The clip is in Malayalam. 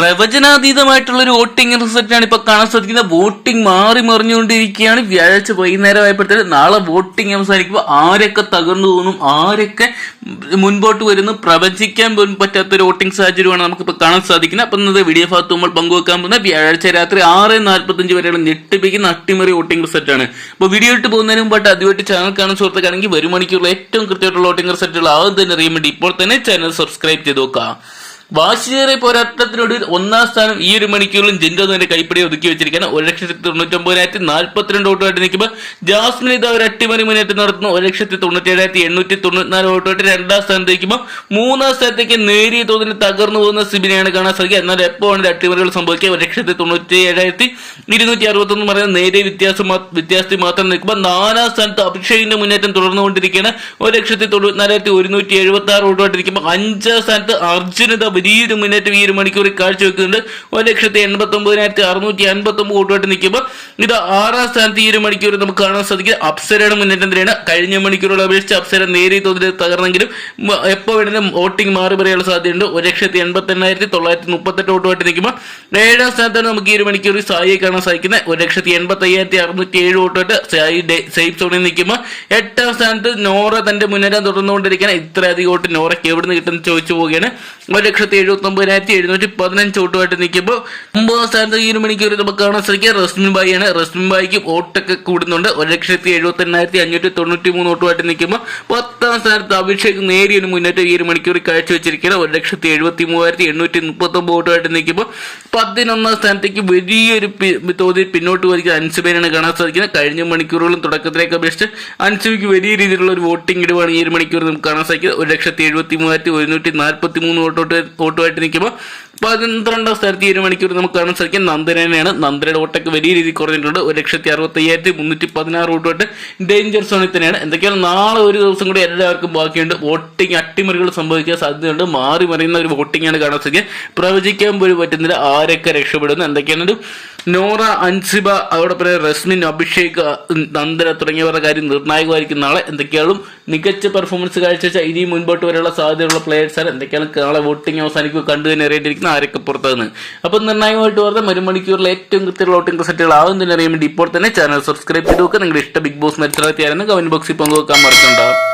പ്രവചനാതീതമായിട്ടുള്ള ഒരു വോട്ടിംഗ് റിസൾട്ട് ആണ് ഇപ്പൊ കാണാൻ സാധിക്കുന്നത്. വോട്ടിംഗ് മാറി മറിഞ്ഞുകൊണ്ടിരിക്കുകയാണ്. വ്യാഴാഴ്ച വൈകുന്നേരം ആയപ്പോഴത്തേക്ക് നാളെ വോട്ടിംഗ് അവസാനിക്കുമ്പോൾ ആരൊക്കെ തകർന്നു തോന്നും ആരൊക്കെ മുൻപോട്ട് വരുന്നു പ്രവചിക്കാൻ പോലും പറ്റാത്ത ഒരു വോട്ടിംഗ് സാഹചര്യമാണ് നമുക്കിപ്പോൾ കാണാൻ സാധിക്കുന്നത്. അപ്പം ഇന്നത്തെ വീഡിയോ ഭാഗത്ത് നമ്മൾ പങ്കുവെക്കാൻ പോകുന്ന വ്യാഴാഴ്ച രാത്രി ആറ് നാൽപ്പത്തഞ്ച് വരെയുള്ള ഞെട്ടിപ്പിക്കുന്ന അട്ടിമറി വോട്ടിംഗ് റിസൾട്ട് ആണ് അപ്പോൾ വീഡിയോ ഇട്ട് പോകുന്നതിന് മുമ്പായിട്ട് ആദ്യമായിട്ട് ചാനൽ കാണുന്ന സുഹൃത്തുക്കാണെങ്കിൽ വരും ഏറ്റവും കൃത്യമായിട്ടുള്ള വോട്ടിംഗ് റിസൾട്ടുകൾ ആദ്യം തന്നെ അറിയാൻ വേണ്ടി ഇപ്പോൾ തന്നെ ചാനൽ സബ്സ്ക്രൈബ് ചെയ്ത് നോക്കാം വാശിയേറെ പോരാട്ടത്തിനൊടുവിൽ ഒന്നാം സ്ഥാനം ഈ ഒരു മണിക്കൂറിലും ജിൻഡോ തന്നെ കൈപ്പിടി ഒതുക്കി വെച്ചിരിക്കുകയാണ്. ഒരു ലക്ഷത്തി തൊണ്ണൂറ്റൊമ്പതിനായിരത്തി നാൽപ്പത്തിരണ്ട് വോട്ടുമായിട്ട് നിൽക്കുമ്പോൾ ജാസ്മിൻ ഇതാ ഒരു അട്ടിമറി മുന്നേറ്റം നടത്തുന്നു. ഒരു ലക്ഷത്തി തൊണ്ണൂറ്റേഴായിരത്തി എണ്ണൂറ്റി തൊണ്ണൂറ്റിനാല് വോട്ടുമായിട്ട് രണ്ടാം സ്ഥാനത്ത് നിൽക്കുമ്പോൾ മൂന്നാം സ്ഥാനത്തേക്ക് നേരിയ തോതിൽ തകർന്നു പോകുന്ന സിബിനെയാണ് കാണാൻ സാധിക്കുക. എന്നാൽ എപ്പോഴാണ് അട്ടിമറികൾ സംഭവിക്കുക. ഒരു ലക്ഷത്തി തൊണ്ണൂറ്റി ഏഴായിരത്തി ഇരുന്നൂറ്റി അറുപത്തൊന്ന് പറയുന്ന നേരിയ വ്യത്യാസം വ്യത്യാസത്തിൽ മാത്രം നിൽക്കുമ്പോൾ നാലാം സ്ഥാനത്ത് അഭിഷേകിന്റെ മുന്നേറ്റം തുടർന്നുകൊണ്ടിരിക്കുകയാണ്. ഒരു ലക്ഷത്തി തൊണ്ണൂറ്റിനാലായിരത്തി ഒരുന്നൂറ്റി എഴുപത്തി ആറ് വോട്ടുമായിട്ടിരിക്കുമ്പോൾ അഞ്ചാം സ്ഥാനത്ത് അർജുനത വലിയൊരു മുന്നേറ്റം ഈ ഒരു മണിക്കൂറിൽ കാഴ്ചവെക്കുന്നുണ്ട്. ഒരു ലക്ഷത്തി എൺപത്തി ഒമ്പതിനായിരത്തി അറുന്നൂറ്റി അൻപത്തി ഒമ്പത് വോട്ടുമായിട്ട് നിൽക്കുമ്പോൾ ഇത് ആറാം സ്ഥാനത്ത് ഈ ഒരു മണിക്കൂർ നമുക്ക് കാണാൻ സാധിക്കും. അപ്സരയുടെ മുന്നേറ്റം തന്നെയാണ്. കഴിഞ്ഞ മണിക്കൂറുകൾ അപേക്ഷിച്ച് അപ്സര നേരിയ തോതിൽ തകർന്നെങ്കിലും എപ്പോൾ വേണമെങ്കിലും വോട്ടിംഗ് മാറി പറയാനുള്ള സാധ്യതയുണ്ട്. ഒരു ലക്ഷത്തി എൺപത്തി എണ്ണായിരത്തി തൊള്ളായിരത്തി മുപ്പത്തെട്ട് വോട്ടുമായിട്ട് നിൽക്കുമ്പോൾ ഏഴാം സ്ഥാനത്താണ് നമുക്ക് ഈ ഒരു മണിക്കൂറിൽ സായിയെ കാണാൻ സാധിക്കുന്നത്. ഒരു ലക്ഷത്തി എൺപത്തി അയ്യായിരത്തി അറുന്നൂറ്റി ഏഴ് വോട്ടുമായിട്ട് സായി സേഫ് സോണിൽ നിൽക്കുമ്പോൾ എട്ടാം സ്ഥാനത്ത് നോറ തന്റെ മുന്നേറ്റം തുടർന്നുകൊണ്ടിരിക്കുകയാണ്. ഇത്രയധികം വോട്ട് നോറയ്ക്ക് എവിടെ നിന്ന് കിട്ടുമെന്ന് ചോദിച്ചു പോവുകയാണ്. ഒരു ലക്ഷത്തി എഴുപത്തി ഒമ്പതിനായിരത്തി എഴുന്നൂറ്റി പതിനഞ്ച് വോട്ടുമായിട്ട് നിൽക്കുമ്പോൾ ഒമ്പതാം സ്ഥാനത്ത് ഈ ഒരു മണിക്കൂർ നമുക്ക് കാണാൻ സാധിക്കുക. റസ്മിൻ ബായിയാണ്. റസ്മിൻ ബായിക്ക് വോട്ടൊക്കെ കൂടുന്നുണ്ട്. ഒരു ലക്ഷത്തി എഴുപത്തി എണ്ണായിരത്തി അഞ്ഞൂറ്റി തൊണ്ണൂറ്റി മൂന്ന് വോട്ടുമായിട്ട് നിൽക്കുമ്പോൾ പത്താം സ്ഥാനത്ത് അഭിഷേക് നേരിയ ഒരു മുന്നേറ്റം ഈ ഒരു മണിക്കൂറിൽ കാഴ്ചവെച്ചിരിക്കുകയാണ്. ഒരു ലക്ഷത്തി എഴുപത്തി മൂവായിരത്തി എണ്ണൂറ്റി മുപ്പത്തി ഒമ്പത് വോട്ടുമായിട്ട് നിൽക്കുമ്പോൾ പതിനൊന്നാം സ്ഥാനത്തേക്ക് വലിയൊരു തോതിൽ പിന്നോട്ട് വലിക്കുന്ന അൻസുബേനാണ് കാണാൻ സാധിക്കുന്നത്. കഴിഞ്ഞ മണിക്കൂറുകളും തുടക്കത്തിലേക്ക് അപേക്ഷിച്ച് അൻസുബിക്ക് വലിയ രീതിയിലുള്ള ഒരു വോട്ടിംഗ് ഇടുവാണ് ഈ ഒരു മണിക്കൂർ നമുക്ക് കാണാൻ സാധിക്കുന്നത്. ഒരു ലക്ഷത്തി എഴുപത്തി മൂവായിരത്തി ഒരുന്നൂറ്റി നാൽപ്പത്തി മൂന്ന് വോട്ടോട്ട് വോട്ടുമായിട്ട് നിൽക്കുമ്പോൾ പന്ത്രണ്ടാം സ്ഥാനത്ത് ഈ ഒരു മണിക്കൂർ നമുക്ക് കാണാൻ സാധിക്കും. നന്ദനേനെയാണ് നന്ദനയുടെ വോട്ടൊക്കെ വലിയ രീതിയിൽ കുറഞ്ഞിട്ടുണ്ട്. ഒരു ലക്ഷത്തി അറുപത്തയ്യായിരത്തി മുന്നൂറ്റി പതിനാറ് വോട്ടുമായിട്ട് ഡേഞ്ചർ സോണിൽ തന്നെയാണ്. എന്തൊക്കെയാണ്? നാളെ ഒരു ദിവസം കൂടി എല്ലാവർക്കും ബാക്കിയുണ്ട്. വോട്ടിംഗ് അട്ടിമറികൾ സംഭവിക്കാൻ സാധ്യതയുണ്ട്. മാറി മറിയുന്ന ഒരു വോട്ടിംഗ് ആണ് കാണാൻ സാധിക്കുക. പ്രവചിക്കാൻ പോലും പറ്റുന്നില്ല ആരൊക്കെ രക്ഷപ്പെടുന്നു. എന്തൊക്കെയാണ്? നോറ അൻസിബ അതോടൊപ്പം റസ്മിൻ അഭിഷേക് നന്ദന തുടങ്ങിയവരുടെ കാര്യം നിർണായകമായിരിക്കും നാളെ. എന്തൊക്കെയാണ്? മികച്ച പെർഫോമൻസ് കാഴ്ച ഇനി മുൻപോട്ട് വരെയുള്ള സാധ്യതയുള്ള പ്ലേയേഴ്സാണ് എന്തൊക്കെയാണ്? നാളെ വോട്ടിംഗ് അവസാനിക്കുക കണ്ടു തന്നെ അറിയേണ്ടിയിരിക്കുന്ന. ആരൊക്കെ പുറത്തുനിന്ന്. അപ്പം നിർണായകമായിട്ട് പറഞ്ഞ ഒരു മണിക്കൂറിൽ ഏറ്റവും കൃത്യമുള്ള വോട്ടിംഗ് റിസൾട്ടുകൾ ആകും തന്നെ അറിയാൻ വേണ്ടി ഇപ്പോൾ തന്നെ ചാനൽ സബ്സ്ക്രൈബ് ചെയ്ത് നോക്കുക നിങ്ങളുടെ ഇഷ്ട ബിഗ് ബോസ് മത്സരത്തിയായിരുന്നു കമന്റ് ബോക്സിൽ പങ്കുവെക്കാൻ മറക്കണ്ട.